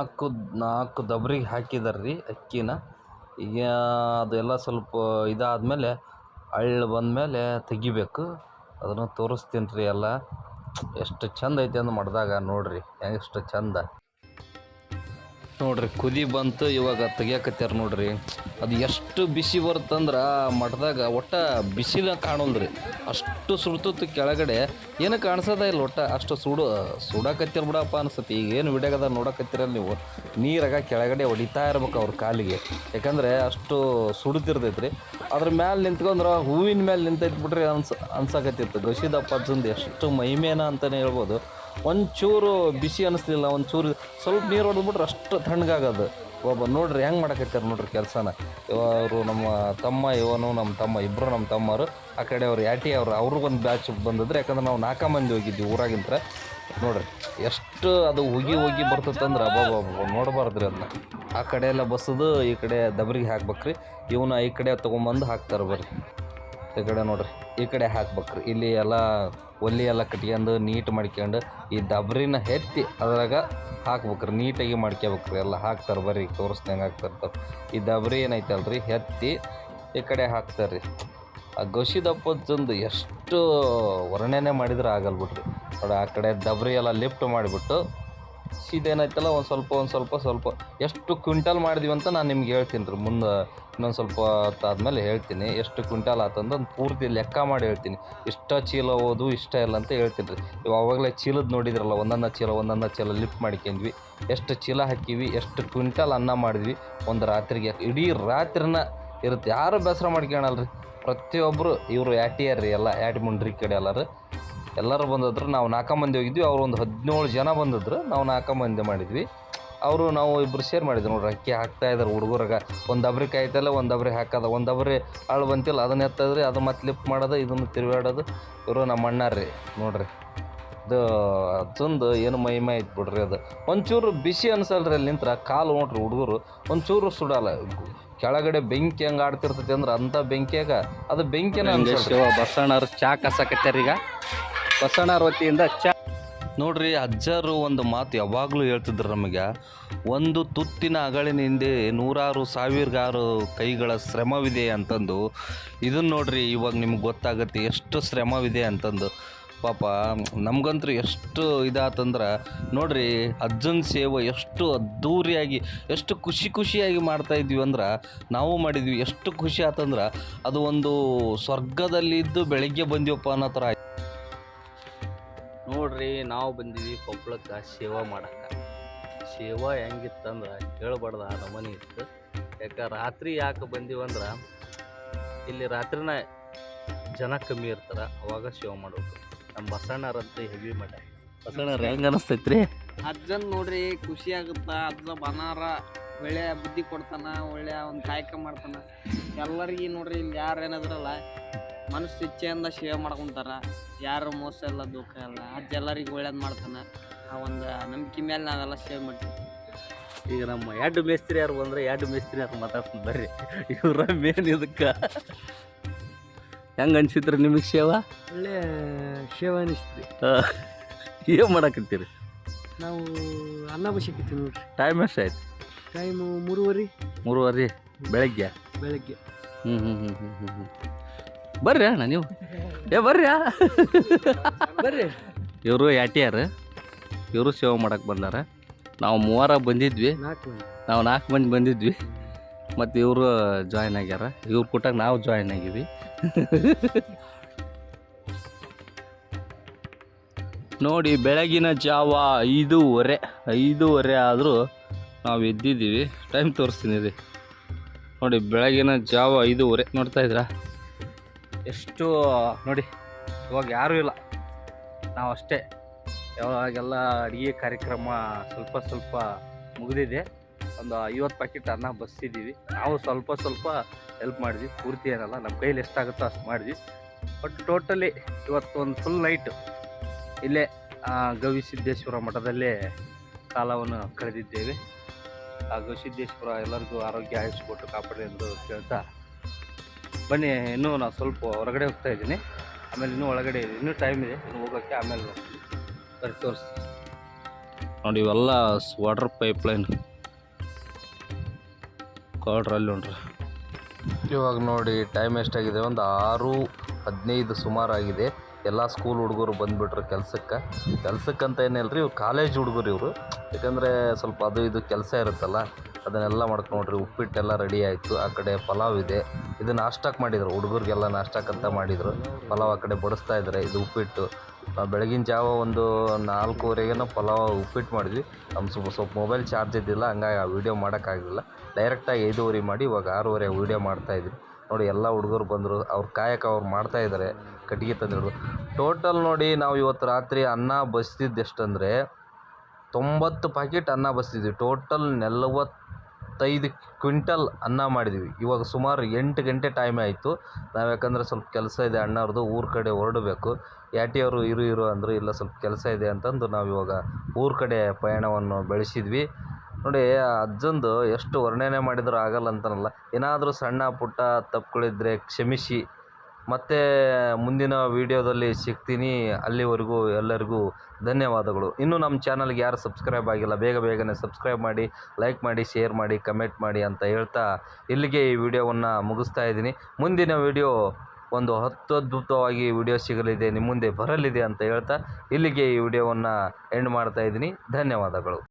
ನಾಲ್ಕು ನಾಲ್ಕು ದಬ್ರಿಗೆ ಹಾಕಿದಾರೆ ರೀ ಅಕ್ಕಿನ. ಈಗ ಅದೆಲ್ಲ ಸ್ವಲ್ಪ ಇದಾದಮೇಲೆ ಅಳ್ಳು ಬಂದಮೇಲೆ ತೆಗಿಬೇಕು. ಅದನ್ನು ತೋರಿಸ್ತೀನಿ ರೀ ಎಲ್ಲ. ಎಷ್ಟು ಚಂದ ಐತೆ ಅಂದು ಮಾಡಿದಾಗ ನೋಡಿರಿ. ಎಷ್ಟು ಚಂದ. ನೋಡ್ರಿ, ಕುದಿ ಬಂತು ಇವಾಗ ತೆಗಿಯಕತ್ಯಾರ ನೋಡ್ರಿ. ಅದು ಎಷ್ಟು ಬಿಸಿ ಬರುತ್ತಂದ್ರೆ ಮಠದಾಗ ಒಟ್ಟ ಬಿಸಿಲ ಕಾಣೋಲ್ರಿ. ಅಷ್ಟು ಸುಡ್ತತ್ತು ಕೆಳಗಡೆ. ಏನು ಕಾಣಿಸೋದ ಇಲ್ಲ ಒಟ್ಟ, ಅಷ್ಟು ಸುಡು ಸುಡಾಕತ್ತೀರ ಬಿಡಪ್ಪ ಅನ್ಸತ್ತೆ. ಈಗ ಏನು ವಿಡಿಯೋಗದ ನೋಡಕತ್ತಿರಲ್ಲ ನೀವು? ನೀರಾಗ ಕೆಳಗಡೆ ಹೊಡಿತಾ ಇರ್ಬೇಕು ಅವ್ರ ಕಾಲಿಗೆ. ಯಾಕಂದರೆ ಅಷ್ಟು ಸುಡ್ತಿರ್ತೈತ್ರಿ. ಅದ್ರ ಮ್ಯಾಲೆ ನಿಂತ್ಕೊಂಡ್ರೆ ಹೂವಿನ ಮೇಲೆ ನಿಂತೈತೆ ಬಿಡ್ರಿ ಅನ್ಸ, ಅನ್ಸಕತ್ತಿತ್ತು. ಗಶಿದಪ್ಪ ಅಜ್ಜಂದು ಎಷ್ಟು ಮಹಿಮೇನ ಅಂತಲೇ ಹೇಳ್ಬೋದು. ಒಂಚೂರು ಬಿಸಿ ಅನ್ನಿಸ್ಲಿಲ್ಲ ಒಂಚೂರು ಸ್ವಲ್ಪ ನೀರು ಹೊಡೆದ್ಬಿಟ್ರೆ ಅಷ್ಟು ತಣ್ಣಗಾಗೋದು. ಒಬ್ಬ ನೋಡ್ರಿ ಹೆಂಗೆ ಮಾಡಕತ್ತಾರೆ ನೋಡ್ರಿ ಕೆಲಸನ. ಇವರು ನಮ್ಮ ತಮ್ಮ, ಇವನು ನಮ್ಮ ತಮ್ಮ ಇಬ್ಬರು ನಮ್ಮ ತಮ್ಮರು ಆ ಕಡೆ ಅವ್ರು ಯಾಟಿ ಅವ್ರು ಅವರು ಒಂದು ಬ್ಯಾಚ್ ಬಂದಿದ್ರೆ, ಯಾಕಂದ್ರೆ ನಾವು ನಾಲ್ಕು ಮಂದಿ ಹೋಗಿದ್ವಿ ಊರಾಗಿಂತ ನೋಡ್ರಿ, ಎಷ್ಟು ಅದು ಹೋಗಿ ಹೋಗಿ ಬರ್ತದಂದ್ರೆ ಅಬ್ಬಾ ನೋಡಬಾರ್ದ್ರಿ ಅದನ್ನ ಆ ಕಡೆ ಎಲ್ಲ ಬಸ್ಸದು, ಈ ಕಡೆ ದಬ್ರಿಗೆ ಹಾಕ್ಬೇಕ್ರಿ. ಇವನು ಈ ಕಡೆ ತೊಗೊಂಬಂದು ಹಾಕ್ತಾರೆ ಬರ್ರಿ. ಈ ಕಡೆ ನೋಡ್ರಿ, ಈ ಕಡೆ ಹಾಕ್ಬೇಕ್ರಿ. ಇಲ್ಲಿ ಎಲ್ಲ ಒಲ್ಲಿ ಎಲ್ಲ ಕಟ್ಕೊಂಡು ನೀಟ್ ಮಾಡ್ಕೊಂಡು ಈ ದಬ್ರಿನ ಎತ್ತಿ ಅದ್ರಾಗ ಹಾಕ್ಬೇಕ್ರಿ. ನೀಟಾಗಿ ಮಾಡ್ಕೋಬೇಕ್ರಿ. ಎಲ್ಲ ಹಾಕ್ತಾರೆ ಬರ್ರಿ, ತೋರಿಸ್ದಂಗೆ ತೋರಿಸ್ದೆ ಹೆಂಗೆ ಹಾಕ್ತಾರೆ ಅಂತ. ಈ ದಬ್ರಿ ಏನೈತಲ್ರಿ, ಎತ್ತಿ ಈ ಕಡೆ ಹಾಕ್ತಾರೆ. ರೀ ಆ ಗವಿಸಿದಪ್ಪದಂದು ಎಷ್ಟು ವರ್ಣನೆ ಮಾಡಿದ್ರೆ ಆಗಲ್ಬಿಟ್ರಿ. ನೋಡಿ, ಆ ಕಡೆ ದಬ್ರಿ ಎಲ್ಲ ಲಿಫ್ಟ್ ಮಾಡಿಬಿಟ್ಟು ಸೀದೇನೈತಲ್ಲ ಒಂದು ಸ್ವಲ್ಪ ಒಂದು ಸ್ವಲ್ಪ ಸ್ವಲ್ಪ. ಎಷ್ಟು ಕ್ವಿಂಟಲ್ ಮಾಡಿದ್ವಿ ಅಂತ ನಾನು ನಿಮ್ಗೆ ಹೇಳ್ತೀನಿ ರೀ ಮುಂದೆ ಇನ್ನೊಂದು ಸ್ವಲ್ಪ ಹೊತ್ತಾದ್ಮೇಲೆ ಹೇಳ್ತೀನಿ. ಎಷ್ಟು ಕ್ವಿಂಟಲ್ ಆತಂದು ಒಂದು ಪೂರ್ತಿ ಲೆಕ್ಕ ಮಾಡಿ ಹೇಳ್ತೀನಿ. ಇಷ್ಟ ಚೀಲ ಓದು, ಇಷ್ಟ ಇಲ್ಲ ಅಂತ ಹೇಳ್ತೀನಿ ರೀ ಅವಾಗಲೇ ಚೀಲದ ನೋಡಿದ್ರಲ್ಲ, ಒಂದೊಂದು ಚೀಲ ಒಂದೊಂದು ಚೀಲ ಲಿಫ್ಟ್ ಮಾಡ್ಕೊಂಡ್ವಿ. ಎಷ್ಟು ಚೀಲ ಹಾಕಿವಿ, ಎಷ್ಟು ಕ್ವಿಂಟಲ್ ಅನ್ನ ಮಾಡಿದ್ವಿ. ಒಂದು ರಾತ್ರಿಗೆ ಇಡೀ ರಾತ್ರಿನ ಇರುತ್ತೆ. ಯಾರು ಬೇಸರ ಮಾಡ್ಕೊಳಲ್ರಿ? ಪ್ರತಿಯೊಬ್ಬರು ಇವರು ಯಾಟಿಯರ್ ರೀ ಎಲ್ಲ, ಯಾಟಿ ಮುಂಡ್ರಿ ಕಡೆ ಎಲ್ಲರೂ. ಎಲ್ಲರೂ ಬಂದಿದ್ರು. ನಾವು ನಾಲ್ಕು ಮಂದಿ ಹೋಗಿದ್ವಿ. ಅವ್ರು ಒಂದು ಹದಿನೇಳು ಜನ ಬಂದಿದ್ರು. ನಾವು ನಾಲ್ಕು ಮಂದಿ ಮಾಡಿದ್ವಿ. ಅವರು ನಾವು ಇಬ್ಬರು ಶೇರ್ ಮಾಡಿದ್ವಿ. ನೋಡ್ರಿ ಅಕ್ಕಿ ಹಾಕ್ತಾ ಇದ್ದಾರೆ ಹುಡುಗರಾಗ. ಒಂದು ಅಬ್ರಿ ಕಾಯ್ತಲ್ಲ ಒಂದು ಅಬ್ರಿ ಹಾಕೋದು. ಒಂದು ಅಬ್ರಿ ಆಳು ಬಂತಿಲ್ಲ. ಅದನ್ನ ಎತ್ತದ್ರಿ ಅದು ಮತ್ತೆ ಲಿಫ್ಟ್ ಮಾಡೋದು ಇದನ್ನು ತಿರುಗಾಡೋದು. ಇವರು ನಮ್ಮ ಅಣ್ಣಾರ್ರಿ. ನೋಡ್ರಿ ಇದು ತುಂದು ಏನು ಮಹಿಮೆ ಐತೆ ಬಿಡ್ರಿ ಅದು. ಒಂಚೂರು ಬಿಸಿ ಅನ್ಸಲ್ರಿ ಅಲ್ಲಿ ನಿಂತ್ರ. ಕಾಲು ನೋಡ್ರಿ ಹುಡುಗರು. ಒಂಚೂರು ಸುಡಲ್ಲ. ಕೆಳಗಡೆ ಬೆಂಕಿ ಹೆಂಗೆ ಆಡ್ತಿರ್ತೈತಿ ಅಂದ್ರೆ ಅಂಥ ಬೆಂಕಿಯಾಗ ಅದು ಬೆಂಕಿನ ಶಿವ ಬಸವಣ್ಣವ್ರು ಚಾ ಕಸಾಕತ್ಯಾರ ಈಗ ಬಸವಣ್ಣವ್ರ ವತಿಯಿಂದ ಚಾ ನೋಡ್ರಿ, ಅಜ್ಜರು ಒಂದು ಮಾತು ಯಾವಾಗಲೂ ಹೇಳ್ತಿದ್ರು ನಮಗೆ. ಒಂದು ತುತ್ತಿನ ಅಗಳಿನ ಹಿಂದೆ ನೂರಾರು ಸಾವಿರಗಾರು ಕೈಗಳ ಶ್ರಮವಿದೆ ಅಂತಂದು. ಇದನ್ನ ನೋಡ್ರಿ, ಇವಾಗ ನಿಮ್ಗೆ ಗೊತ್ತಾಗುತ್ತೆ ಎಷ್ಟು ಶ್ರಮವಿದೆ ಅಂತಂದು. ಪಾಪ ನಮಗಂತೂ ಎಷ್ಟು ಇದಾತಂದ್ರೆ, ನೋಡ್ರಿ, ಅಜ್ಜನ ಸೇವೆ ಎಷ್ಟು ಅದ್ಧೂರಿಯಾಗಿ ಎಷ್ಟು ಖುಷಿ ಖುಷಿಯಾಗಿ ಮಾಡ್ತಾ ಇದ್ವಿ ಅಂದ್ರೆ, ನಾವು ಮಾಡಿದ್ವಿ ಎಷ್ಟು ಖುಷಿ ಆತಂದ್ರೆ, ಅದು ಒಂದು ಸ್ವರ್ಗದಲ್ಲಿದ್ದು ಬೆಳಗ್ಗೆ ಬಂದಿವಪ್ಪ ಅನ್ನೋ ಥರ. ನೋಡ್ರಿ, ನಾವು ಬಂದಿದ್ವಿ ಕೊಪ್ಪಳಕ್ಕೆ ಸೇವಾ ಮಾಡಕ್ಕೆ. ಸೇವಾ ಹೆಂಗಿತ್ತಂದ್ರೆ ಕೇಳಬಾರ್ದು ಆ ನಮನಿ ಇತ್ತು. ಯಾಕೆ ರಾತ್ರಿ ಯಾಕೆ ಬಂದೀವಂದ್ರೆ ಇಲ್ಲಿ ರಾತ್ರಿನ ಜನ ಕಮ್ಮಿ ಇರ್ತಾರೆ, ಅವಾಗ ಸೇವಾ ಮಾಡೋದು ನಮ್ಮ ಬಸಣ್ಣರಂತ ಹೆವಿ ಮಠ ಬಸಣ್ಣರ ಹೆಂಗೆ ಅನಿಸ್ತೈತ್ರಿ? ಅಜ್ಜನ್ ನೋಡ್ರಿ, ಖುಷಿ ಆಗುತ್ತ, ಅಜ್ಜ ಬನಾರ, ಒಳ್ಳೆ ಬುದ್ಧಿ ಕೊಡ್ತಾನ, ಒಳ್ಳೆ ಒಂದು ಕಾಯಕ ಮಾಡ್ತಾನ. ಎಲ್ಲರಿಗೂ ನೋಡ್ರಿ, ಇಲ್ಲಿ ಯಾರು ಏನಾದ್ರಲ್ಲ ಮನಸ್ಸು ಇಚ್ಛೆಯಿಂದ ಸೇವೆ ಮಾಡ್ಕೊಂತಾರ. ಯಾರು ಮೋಸ ಇಲ್ಲ ದುಃಖ ಇಲ್ಲ. ಅಜ್ಜ ಎಲ್ಲರಿಗೂ ಒಳ್ಳೇದು ಮಾಡ್ತಾನ. ಆ ಒಂದು ನಂಬಿಕೆ ಮೇಲೆ ನಾವೆಲ್ಲ ಸೇವೆ ಮಾಡ್ತೀವಿ. ಈಗ ನಮ್ಮ ಎರಡು ಮೇಸ್ತ್ರಿ ಯಾರು ಬಂದ್ರೆ ಎರಡು ಮೇಸ್ತ್ರಿ ಯಾರು ಮಾತಾಡ್ತೀನಿ ಬರ್ರಿ. ಇವ್ರ ಮೇನ್ ಇದಕ್ಕೆ. ಹೆಂಗೆ ಅನ್ಸಿತ್ರಿ ನಿಮಗೆ ಸೇವಾ ಒಳ್ಳೆ ಸೇವೆ ಅನಿಸ್ತೀರಿ. ಏನು ಮಾಡಕತ್ತೀರಿ? ನಾವು ಅನ್ನಾಭಿಷೇಕಿತ್ತು ನೋಡ್ರಿ. ಟೈಮ್ ಎಷ್ಟಾಯ್ತು ಟೈಮು ಮೂರುವರೆ. ಮೂರುವರೆ. ಬೆಳಗ್ಗೆ? ಬೆಳಗ್ಗೆ. ಹ್ಞೂ ಹ್ಞೂ ಹ್ಞೂ ಹ್ಞೂ ಹ್ಞೂ ಹ್ಞೂ ಬರ್ರಿ ಅಣ್ಣ ನೀವು. ಏ ಬರ್ರಿ. ಬರ್ರಿ. ಇವರು ಯಾಟ್ಯಾರ? ಇವರು ಸೇವೆ ಮಾಡಕ್ಕೆ ಬಂದಾರ. ನಾವು ಮೂವರ ಬಂದಿದ್ವಿ. ನಾವು ನಾಲ್ಕು ಮಂದಿ ಬಂದಿದ್ವಿ. ಮತ್ತು ಇವರು ಜಾಯ್ನ್ ಆಗ್ಯಾರ. ಇವ್ರ ಕೂಟಾಗ ನಾವು ಜಾಯ್ನ್ ಆಗಿವಿ ನೋಡಿ ಬೆಳಗಿನ ಜಾವ ಐದೂವರೆ. ಐದೂವರೆ ಆದರೂ ನಾವು ಎದ್ದಿದ್ದೀವಿ. ಟೈಮ್ ತೋರಿಸ್ತೀನಿ ರೀ ನೋಡಿ ಬೆಳಗಿನ ಜಾವ ಐದೂವರೆ. ನೋಡ್ತಾ ಇದ್ರಾ ಎಷ್ಟು, ನೋಡಿ, ಇವಾಗ ಯಾರೂ ಇಲ್ಲ. ನಾವು ಅಷ್ಟೇ. ಯಾವಾಗೆಲ್ಲ ಅಡುಗೆ ಕಾರ್ಯಕ್ರಮ ಸ್ವಲ್ಪ ಸ್ವಲ್ಪ ಮುಗಿದಿದೆ, ಒಂದು ಐವತ್ತು ಪ್ಯಾಕೆಟ್ ಅನ್ನ ಬಸ್ಸಿದ್ದೀವಿ. ನಾವು ಸ್ವಲ್ಪ ಸ್ವಲ್ಪ ಹೆಲ್ಪ್ ಮಾಡಿದ್ವಿ. ಪೂರ್ತಿ ಏನಲ್ಲ ನಮ್ಮ ಕೈಲಿ ಎಷ್ಟಾಗುತ್ತೋ ಅಷ್ಟು ಮಾಡಿದ್ವಿ. ಬಟ್ ಟೋಟಲಿ ಇವತ್ತು ಒಂದು ಫುಲ್ ನೈಟ್ ಇಲ್ಲೇ ಗವಿ ಗವಿಸಿದ್ದೇಶ್ವರ ಮಠದಲ್ಲೇ ಕಾಲವನ್ನು ಕಳೆದಿದ್ದೇವೆ. ಆ ಗವಿಸಿದ್ದೇಶ್ವರ ಎಲ್ಲರಿಗೂ ಆರೋಗ್ಯ ಆಯುಷ್ ಕೊಟ್ಟು ಕಾಪಾಡಿ ಎಂದು ಕೇಳ್ತಾ ಬನ್ನಿ ಇನ್ನೂ ನಾನು ಸ್ವಲ್ಪ ಹೊರಗಡೆ ಹೋಗ್ತಾ ಇದ್ದೀನಿ. ಆಮೇಲೆ ಇನ್ನೂ ಒಳಗಡೆ ಇದೆ. ಇನ್ನೂ ಟೈಮ್ ಇದೆ. ಇನ್ನು ಹೋಗೋಕ್ಕೆ ಆಮೇಲೆ ಬರ್ತೀನಿ. ತೋರಿಸ್ತೀನಿ. ನೋಡಿ ಇವೆಲ್ಲ ವಾಟರ್ ಪೈಪ್ಲೈನ್ ಲೈನ್ ಅಲ್ಲಿ ನೋಡ್ರಿ. ಇವಾಗ ನೋಡಿ ಟೈಮ್ ಎಷ್ಟಾಗಿದೆ? ಒಂದು ಆರು ಹದಿನೈದು ಸುಮಾರು ಆಗಿದೆ. ಎಲ್ಲ ಸ್ಕೂಲ್ ಹುಡುಗರು ಬಂದುಬಿಟ್ರು ಕೆಲಸಕ್ಕೆ. ಕೆಲಸಕ್ಕಂತ ಏನಿಲ್ಲ ರೀ ಇವ್ರು ಕಾಲೇಜ್ ಹುಡುಗರು ಇವರು. ಯಾಕಂದರೆ ಸ್ವಲ್ಪ ಅದು ಇದು ಕೆಲಸ ಇರುತ್ತಲ್ಲ. ಅದನ್ನೆಲ್ಲ ಮಾಡ್ಕೊಂಡ್ರಿ ಉಪ್ಪಿಟ್ಟೆಲ್ಲ ರೆಡಿ ಆಯಿತು. ಆ ಕಡೆ ಪಲಾವ್ ಇದೆ. ಇದು ನಾಷ್ಟಕ್ಕೆ ಮಾಡಿದರು. ಹುಡುಗರಿಗೆಲ್ಲ ನಾಷ್ಟಕ್ಕಂತ ಮಾಡಿದರು. ಪಲಾವ್ ಆ ಕಡೆ ಬಡಿಸ್ತಾ ಇದ್ದಾರೆ ಇದು ಉಪ್ಪಿಟ್ಟು. ಬೆಳಗಿನ ಜಾವ ಒಂದು ನಾಲ್ಕೂವರೆಗೇನೋ ಪಲಾವ್ ಉಪ್ಪಿಟ್ಟು ಮಾಡಿದ್ವಿ. ನಮ್ಮ ಸ್ವಲ್ಪ ಸ್ವಲ್ಪ ಮೊಬೈಲ್ ಚಾರ್ಜ್ ಇದ್ದಿಲ್ಲ, ಹಂಗಾಗಿ ಆ ವೀಡಿಯೋ ಮಾಡೋಕ್ಕಾಗಲಿಲ್ಲ ಡೈರೆಕ್ಟಾಗಿ ಐದುವರೆ ಮಾಡಿ ಇವಾಗ ಆರೂವರೆ ವೀಡಿಯೋ ಮಾಡ್ತಾಯಿದ್ವಿ ನೋಡಿ, ಎಲ್ಲ ಹುಡುಗರು ಬಂದರು. ಅವ್ರ ಕಾಯಕ ಅವ್ರು ಮಾಡ್ತಾ ಇದ್ದಾರೆ ಕಟ್ಟಿಗೆ ತಂದಿರೋದು ಟೋಟಲ್ ನೋಡಿ, ನಾವು ಇವತ್ತು ರಾತ್ರಿ ಅನ್ನ ಬಸ್ತಿದ್ದೆಷ್ಟಂದರೆ ತೊಂಬತ್ತು ಪ್ಯಾಕೆಟ್ ಅನ್ನ ಬಸ್ತಿದ್ವಿ. ಟೋಟಲ್ ನಲವತ್ತೈದು ಕ್ವಿಂಟಲ್ ಅನ್ನ ಮಾಡಿದ್ವಿ. ಇವಾಗ ಸುಮಾರು ಎಂಟು ಗಂಟೆ ಟೈಮ್ ಆಯಿತು. ನಾವು ಯಾಕಂದರೆ ಸ್ವಲ್ಪ ಕೆಲಸ ಇದೆ ಅಣ್ಣವ್ರದ್ದು ಊರ ಕಡೆ ಹೊರಡಬೇಕು. ಯಾಟಿಯವರು ಇರು ಇರು ಅಂದರು, ಇಲ್ಲ ಸ್ವಲ್ಪ ಕೆಲಸ ಇದೆ ಅಂತಂದು ನಾವು ಇವಾಗ ಊರ ಕಡೆ ಪಯಣವನ್ನು ಬೆಳೆಸಿದ್ವಿ. ನೋಡಿ ಅಜ್ಜಂದು ಎಷ್ಟು ವರ್ಣನೆ ಮಾಡಿದರೂ ಆಗಲ್ಲ ಅಂತನಲ್ಲ. ಏನಾದರೂ ಸಣ್ಣ ಪುಟ್ಟ ತಪ್ಪುಗಳಿದ್ರೆ ಕ್ಷಮಿಸಿ. ಮತ್ತೆ ಮುಂದಿನ ವೀಡಿಯೋದಲ್ಲಿ ಸಿಗ್ತೀನಿ. ಅಲ್ಲಿವರೆಗೂ ಎಲ್ಲರಿಗೂ ಧನ್ಯವಾದಗಳು. ಇನ್ನೂ ನಮ್ಮ ಚಾನಲ್ಗೆ ಯಾರು ಸಬ್ಸ್ಕ್ರೈಬ್ ಆಗಿಲ್ಲ, ಬೇಗ ಬೇಗನೆ ಸಬ್ಸ್ಕ್ರೈಬ್ ಮಾಡಿ, ಲೈಕ್ ಮಾಡಿ, ಶೇರ್ ಮಾಡಿ, ಕಮೆಂಟ್ ಮಾಡಿ ಅಂತ ಹೇಳ್ತಾ ಇಲ್ಲಿಗೆ ಈ ವಿಡಿಯೋವನ್ನು ಮುಗಿಸ್ತಾ ಇದ್ದೀನಿ. ಮುಂದಿನ ವಿಡಿಯೋ ಒಂದು ಹತ್ತು ಅದ್ಭುತವಾಗಿ ವಿಡಿಯೋ ಸಿಗಲಿದೆ, ನಿಮ್ಮ ಮುಂದೆ ಬರಲಿದೆ ಅಂತ ಹೇಳ್ತಾ ಇಲ್ಲಿಗೆ ಈ ವಿಡಿಯೋವನ್ನು ಎಂಡ್ ಮಾಡ್ತಾ ಇದ್ದೀನಿ. ಧನ್ಯವಾದಗಳು.